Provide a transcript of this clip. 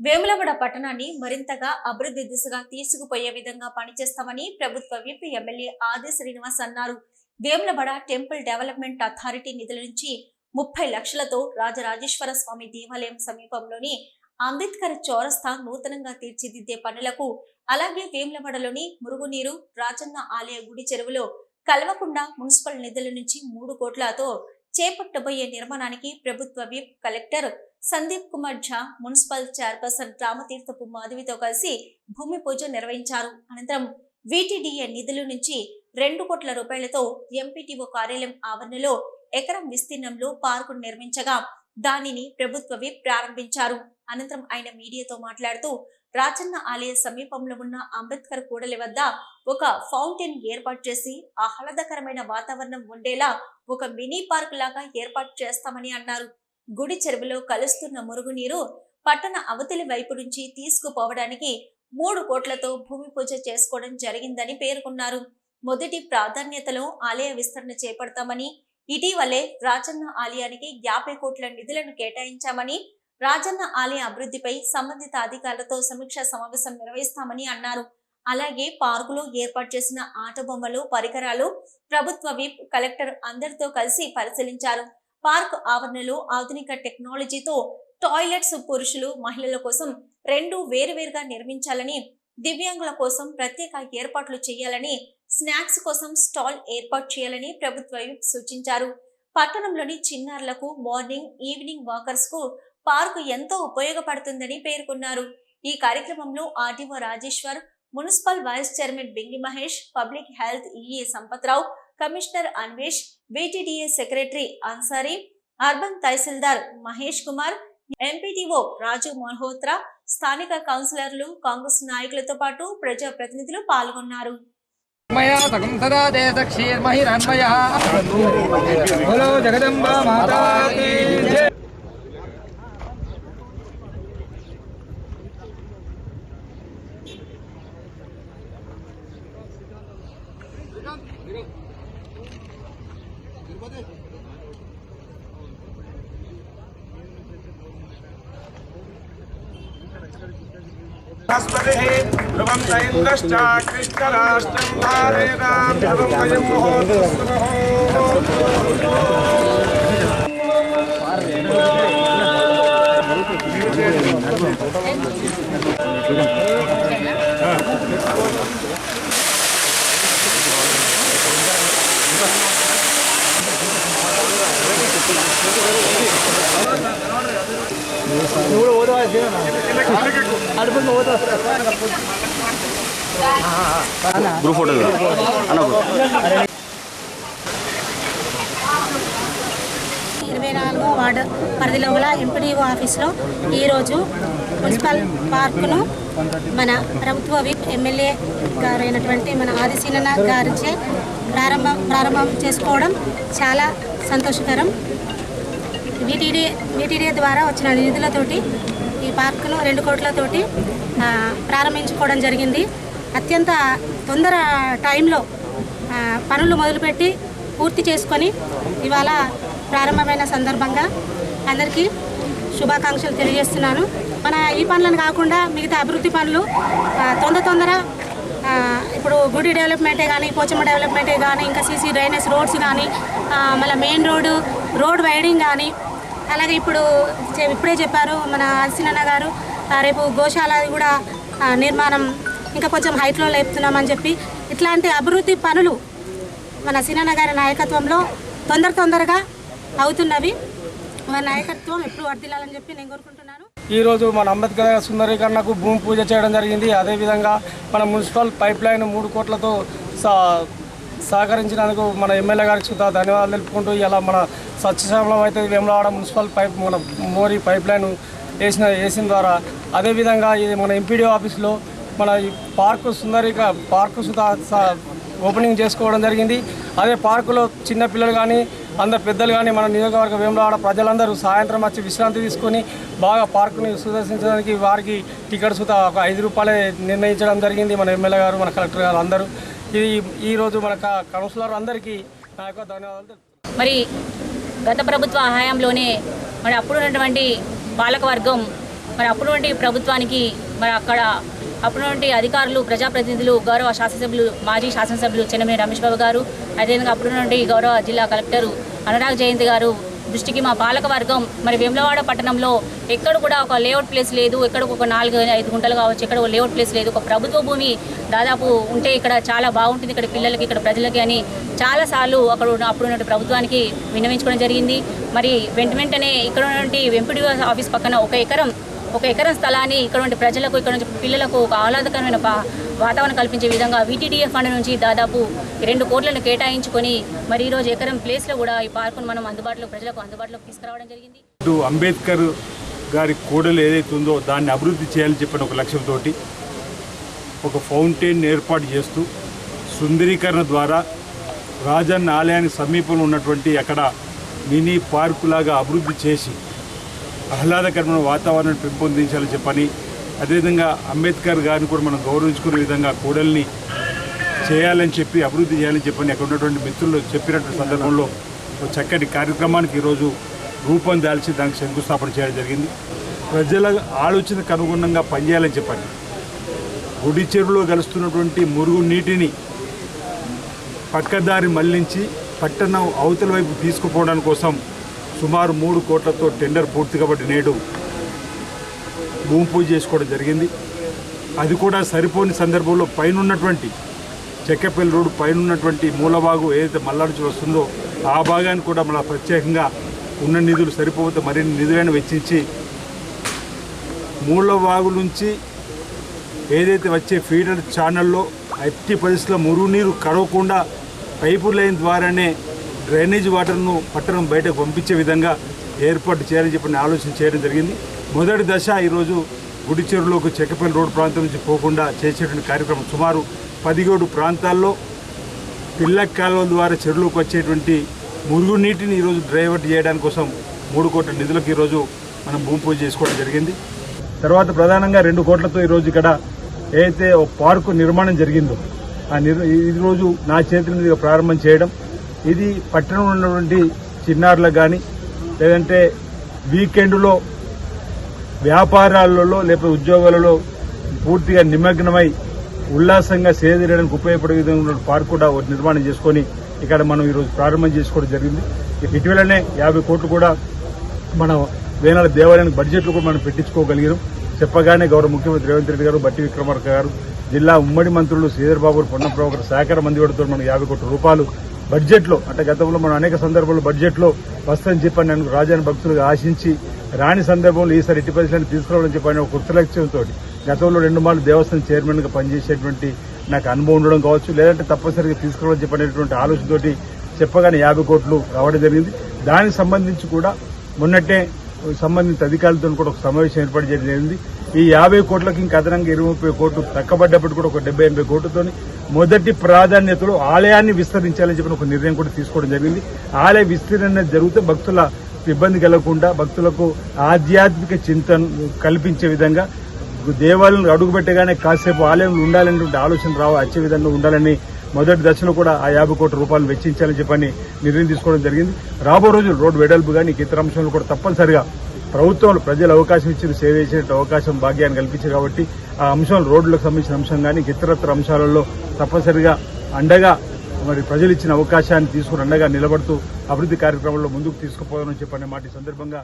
వేములవాడ పట్టణాన్ని మరింతగా అభివృద్ధి దిశగా తీసుకుపోయే విధంగా పనిచేస్తామని ప్రభుత్వ విపి ఎమ్మెల్యే ఆది శ్రీనివాస్ అన్నారు. వేములవాడ టెంపుల్ డెవలప్మెంట్ అథారిటీ నిధుల నుంచి ముప్పై లక్షలతో రాజరాజేశ్వర స్వామి దేవాలయం సమీపంలోని అంబేద్కర్ చౌరస్తా నూతనంగా తీర్చిదిద్దే పనులకు అలాగే వేములవాడలోని మురుగునీరు రాజన్న ఆలయ గుడి చెరువులో కలవకుండా మున్సిపల్ నిధుల నుంచి మూడు కోట్లతో చేపట్టబోయే నిర్మాణానికి ప్రభుత్వ whip collector Sandeep Kumar Jha municipal chairperson Ramateerthapu మాధవితో కలిసి భూమి పూజ నిర్వహించారు. అనంతరం విటిడిఏ నిధుల నుంచి రెండు కోట్ల రూపాయలతో ఎంపీటీఓ కార్యాలయం ఆవరణలో ఎకరం విస్తీర్ణంలో పార్కు నిర్మించగా దానిని ప్రభుత్వ విప్ ప్రారంభించారు. అనంతరం ఆయన మీడియాతో మాట్లాడుతూ రాజన్న ఆలయ సమీపంలో ఉన్న అంబేద్కర్ కూడలి వద్ద ఒక ఫౌంటైన్ ఏర్పాటు చేసి ఆహ్లాదకరమైన వాతావరణం ఉండేలా ఒక మినీ పార్క్ లాగా ఏర్పాటు చేస్తామని అన్నారు. గుడి చెరువులో కలుస్తున్న మురుగునీరు పట్టణ అవతలి వైపు నుంచి తీసుకుపోవడానికి మూడు కోట్లతో భూమి పూజ చేసుకోవడం జరిగిందని పేర్కొన్నారు. మొదటి ప్రాధాన్యతలో ఆలయ విస్తరణ చేపడతామని ఇటీవలే రాజన్న ఆలయానికి యాభై కోట్ల నిధులను కేటాయించామని రాజన్న ఆలయ అభివృద్ధిపై సంబంధిత అధికారులతో సమీక్షా సమావేశం నిర్వహిస్తామని అన్నారు. అలాగే పార్కులో ఏర్పాటు చేసిన ఆట బొమ్మలు పరికరాలు ప్రభుత్వ విప్ కలెక్టర్ అందరితో కలిసి పరిశీలించారు. పార్క్ ఆవరణలో ఆధునిక టెక్నాలజీతో టాయిలెట్స్ పురుషులు మహిళల కోసం రెండు వేరువేరుగా నిర్మించాలని దివ్యాంగుల కోసం ప్రత్యేక ఏర్పాట్లు చేయాలని స్నాక్స్ కోసం స్టాల్ ఏర్పాటు చేయాలని ప్రభుత్వ విప్ సూచించారు. పట్టణంలోని చిన్నారులకు మార్నింగ్ ఈవినింగ్ వాకర్స్కు పార్కు ఎంతో ఉపయోగపడుతుందని పేర్కొన్నారు. ఈ కార్యక్రమంలో RTO Rajeshwar municipal vice chairman Bingi Mahesh public health EA Sampath Rao commissioner Anvesh VTDA secretary Ansari urban tahsildar Mahesh Kumar MPTO Raju Malhotra స్థానిక కౌన్సిలర్లు కాంగ్రెస్ నాయకులతో పాటు ప్రజా ప్రతినిధులు పాల్గొన్నారు జగదంబ మాతా तस्पतिः ध्रुवं दैन्द्रश्चाकृष्टराष्ट्रं धारेणां ध्रुवं वयं महोत्सवः గ్రూప్ ఫోటో అన్న ఇరవై నాలుగో వార్డు పరిధిలో గల ఎంపీడీఓ ఆఫీస్లో ఈరోజు మున్సిపల్ పార్కును మన ప్రభుత్వ విప్ ఎమ్మెల్యే గారు అయినటువంటి మన ఆదిశీలన గారిచే ప్రారంభం ప్రారంభం చేసుకోవడం చాలా సంతోషకరం. వీటీడీ వీటీడీ ద్వారా వచ్చిన నిధులతోటి ఈ పార్కును రెండు కోట్లతోటి ప్రారంభించుకోవడం జరిగింది. అత్యంత తొందర టైంలో పనులు మొదలుపెట్టి పూర్తి చేసుకొని ఇవాళ ప్రారంభమైన సందర్భంగా అందరికీ శుభాకాంక్షలు తెలియజేస్తున్నాను. మన ఈ పనులను కాకుండా మిగతా అభివృద్ధి పనులు తొందర తొందర ఇప్పుడు గుడి డెవలప్మెంటే కానీ పోచమ్మ డెవలప్మెంటే కానీ ఇంకా సీసీ డ్రైనేజ్ రోడ్స్ కానీ మళ్ళీ మెయిన్ రోడ్డు రోడ్ వైడింగ్ కానీ అలాగే ఇప్పుడు చె- ఇప్పుడే చెప్పారు మన అసినన్న గారు ఆ, రేపు గోశాల కూడా నిర్మాణం ఇంకా కొంచెం హైట్లో లేపుతున్నామని చెప్పి ఇట్లాంటి అభివృద్ధి పనులు మన సినన్న గారి నాయకత్వంలో తొందర తొందరగా అవుతున్నవి. మన నాయకత్వం ఎప్పుడు వర్దిల్లాలని చెప్పి నేను కోరుకుంటున్నాను. ఈరోజు మన అంబేద్కర్ సుందరీకరణకు భూమి పూజ చేయడం జరిగింది. అదేవిధంగా మన మున్సిపల్ పైప్ లైన్ మూడు కోట్లతో సహకరించినందుకు మన ఎమ్మెల్యే గారికి సుధా ధన్యవాదాలు తెలుపుకుంటూ ఇలా మన సత్యశ్యామలం అయితే వేములవాడ మున్సిపల్ పైప్ మన మోరీ పైప్ లైన్ వేసిన వేసిన ద్వారా అదేవిధంగా ఇది మన ఎంపీడీ ఆఫీస్లో మన ఈ పార్కు సుందరిక పార్కు స- ఓపెనింగ్ చేసుకోవడం జరిగింది. అదే పార్కులో చిన్నపిల్లలు కానీ అందరు పెద్దలు కానీ మన నియోజకవర్గ వేములవాడ ప్రజలందరూ సాయంత్రం వచ్చి విశ్రాంతి తీసుకొని బాగా పార్కుని సుదర్శించడానికి వారికి టికెట్ సుత ఒక ఐదు రూపాయలే నిర్ణయించడం జరిగింది మన ఎమ్మెల్యే గారు మన కలెక్టర్ గారు అందరూ. ఇది ఈరోజు మన కౌన్సిలర్ అందరికీ నా యొక్క ధన్యవాదాలు మరి గత ప్రభుత్వ హయాంలోనే మరి అప్పుడున్నటువంటి పాలకవర్గం మరి అప్పుడుంటి ప్రభుత్వానికి మరి అక్కడ అప్పుడుంటి అధికారులు ప్రజాప్రతినిధులు గౌరవ శాసనసభ్యులు మాజీ శాసనసభ్యులు చెన్నమనేని రమేష్ బాబు గారు అదేవిధంగా అప్పుడున్నటువంటి గౌరవ జిల్లా కలెక్టరు అనురాగ్ జయంతి గారు దృష్టికి మా పాలకవర్గం మరి వేములవాడ పట్టణంలో ఎక్కడ కూడా ఒక లేఅవుట్ ప్లేస్ లేదు. ఎక్కడ ఒక నాలుగు ఐదు గుంటలు కావచ్చు ఎక్కడ ఒక లేఅవుట్ ప్లేస్ లేదు. ఒక ప్రభుత్వ భూమి దాదాపు ఉంటే ఇక్కడ చాలా బాగుంటుంది. ఇక్కడ పిల్లలకి ఇక్కడ ప్రజలకి అని చాలాసార్లు అక్కడ అప్పుడు ఉన్న ప్రభుత్వానికి విన్నవించుకోవడం జరిగింది. మరి వెంట వెంటనే ఇక్కడ ఉన్నటువంటి వెంపుడి ఆఫీస్ పక్కన ఒక ఎకరం ఒక ఎకరం స్థలాన్ని ఇక్కడ ఉండే ప్రజలకు ఇక్కడ నుంచి పిల్లలకు ఒక ఆహ్లాదకరమైన వాతావరణం కల్పించే విధంగా వీటీడీఏ ఫండ్ నుంచి దాదాపు రెండు కోట్లను కేటాయించుకొని మరి ఈరోజు ఎకరం ప్లేస్లో కూడా ఈ పార్కును మనం అందుబాటులో ప్రజలకు అందుబాటులోకి తీసుకురావడం జరిగింది. అంబేద్కర్ గారి కోడలు ఏదైతే ఉందో దాన్ని అభివృద్ధి చేయాలని చెప్పిన ఒక లక్ష్యంతో ఒక ఫౌంటైన్ ఏర్పాటు చేస్తూ సుందరీకరణ ద్వారా రాజన్న ఆలయానికి సమీపంలో ఉన్నటువంటి అక్కడ మినీ పార్కు లాగా అభివృద్ధి చేసి ఆహ్లాదకరమైన వాతావరణాన్ని పెంపొందించాలని చెప్పని అదేవిధంగా అంబేద్కర్ గారిని కూడా మనం గౌరవించుకునే విధంగా కోడల్ని చేయాలని చెప్పి అభివృద్ధి చేయాలని చెప్పని అక్కడ ఉన్నటువంటి మిత్రులు చెప్పినటువంటి సందర్భంలో ఒక చక్కటి కార్యక్రమానికి ఈరోజు రూపం దాల్చి దానికి శంకుస్థాపన చేయడం జరిగింది. ప్రజల ఆలోచనకు అనుగుణంగా పనిచేయాలని చెప్పండి గుడి చెరువులో కలుస్తున్నటువంటి మురుగు నీటిని పక్కదారి మళ్ళించి పట్టణం అవతల వైపు తీసుకుపోవడం కోసం సుమారు మూడు కోట్లతో టెండర్ పూర్తి కాబట్టి నేడు భూమి పూజ చేసుకోవడం జరిగింది. అది కూడా సరిపోని సందర్భంలో పైన ఉన్నటువంటి చెక్కపల్లి రోడ్డు పైన ఉన్నటువంటి మూలబాగు ఏదైతే మల్లాడుచు వస్తుందో ఆ భాగాన్ని కూడా మన ప్రత్యేకంగా ఉన్న నిధులు సరిపోతే మరిన్ని నిధులను వెచ్చించి మూలబాగు నుంచి ఏదైతే వచ్చే ఫీడర్ ఛానల్లో ఎట్టి పరిస్థితుల్లో మురుగునీరు కరవకుండా పైపు లైన్ ద్వారానే డ్రైనేజ్ వాటర్ను పట్టణం బయటకు పంపించే విధంగా ఏర్పాటు చేయాలని చెప్పిన ఆలోచన చేయడం జరిగింది. మొదటి దశ ఈరోజు గుడి చెరువులోకి చెక్కపల్లి రోడ్డు ప్రాంతం నుంచి పోకుండా చేసేటువంటి కార్యక్రమం సుమారు పదిహేడు ప్రాంతాల్లో పిల్ల కాలువల ద్వారా చెరువులోకి వచ్చేటువంటి మురుగునీటిని ఈరోజు డ్రైవర్ చేయడానికి కోసం మూడు కోట్ల నిధులకు ఈరోజు మనం భూమి పూజ చేసుకోవడం జరిగింది. తర్వాత ప్రధానంగా రెండు కోట్లతో ఈరోజు ఇక్కడ ఏదైతే ఒక పార్కు నిర్మాణం జరిగిందో ఆ నిర్ ఈ రోజు నా చేతుల మీదుగా ప్రారంభం చేయడం ఇది పట్టణంలో ఉన్నటువంటి చిన్నారులకు కానీ లేదంటే వీకెండ్లో వ్యాపారాలలో లేకపోతే ఉద్యోగాలలో పూర్తిగా నిమగ్నమై ఉల్లాసంగా సేదరియడానికి ఉపయోగపడే విధంగా ఉన్న పార్క్ కూడా ఒకటి నిర్మాణం చేసుకొని ఇక్కడ మనం ఈరోజు ప్రారంభం చేసుకోవడం జరిగింది. ఇటీవలనే యాభై కోట్లు కూడా మన వేనాల దేవాలయానికి బడ్జెట్లు కూడా మనం పెట్టించుకోగలిగినాం చెప్పగానే గౌరవ ముఖ్యమంత్రి రేవంత్ రెడ్డి గారు బట్టి విక్రమార్క గారు జిల్లా ఉమ్మడి మంత్రులు శ్రీధర్ బాబు పొన్న ప్రభాకర్ సహకార మందితో మనకు యాభై కోట్ల రూపాయలు బడ్జెట్లో అంటే గతంలో మనం అనేక సందర్భాల్లో బడ్జెట్లో వస్తుందని చెప్పని నేను రాజాని భక్తులుగా ఆశించి రాని సందర్భంలో ఈసారి ఇట్టి పరిస్థితులను తీసుకురావాలని చెప్పని ఒక కృతలక్ష్యంతో గతంలో రెండు మార్లు దేవస్థానం చైర్మన్గా పనిచేసేటువంటి నాకు అనుభవం ఉండడం కావచ్చు లేదంటే తప్పనిసరిగా తీసుకురావాలని చెప్పనేటువంటి ఆలోచనతోటి చెప్పగానే యాభై కోట్లు రావడం జరిగింది. దానికి సంబంధించి కూడా మొన్నట్టే సంబంధిత అధికారులతో కూడా ఒక సమావేశం ఏర్పాటు చేయడం జరిగింది. ఈ యాభై కోట్లకి ఇంకా అదనంగా ఇరవై ముప్పై కోట్లు తక్కబడ్డప్పుడు కూడా ఒక డెబ్బై ఎనభై కోట్లతో మొదటి ప్రాధాన్యతలో ఆలయాన్ని విస్తరించాలని చెప్పిన ఒక నిర్ణయం కూడా తీసుకోవడం జరిగింది. ఆలయ విస్తీర్ణ జరిగితే భక్తుల ఇబ్బంది కలగకుండా భక్తులకు ఆధ్యాత్మిక చింతన కల్పించే విధంగా దేవాలయం అడుగుపెట్టగానే కాసేపు ఆలయంలో ఉండాలనేటువంటి ఆలోచన రావ వచ్చే విధంగా ఉండాలని మొదటి దశలో కూడా ఆ యాభై కోట్ల రూపాయలు వెచ్చించాలని చెప్పని నిర్ణయం తీసుకోవడం జరిగింది. రాబో రోజులు రోడ్డు వెడల్పు కానీ ఇతర అంశాలు కూడా తప్పనిసరిగా ప్రభుత్వంలో ప్రజలు అవకాశం ఇచ్చిన సేవ చేసే అవకాశం భాగ్యాన్ని కల్పించారు కాబట్టి ఆ అంశం రోడ్లకు సంబంధించిన అంశం కానీ ఇతరత్ర అంశాలలో తప్పనిసరిగా అండగా మరి ప్రజలు ఇచ్చిన అవకాశాన్ని తీసుకుని అండగా నిలబడుతూ అభివృద్ధి కార్యక్రమంలో ముందుకు తీసుకుపోవాలని చెప్పనే మాట సందర్భంగా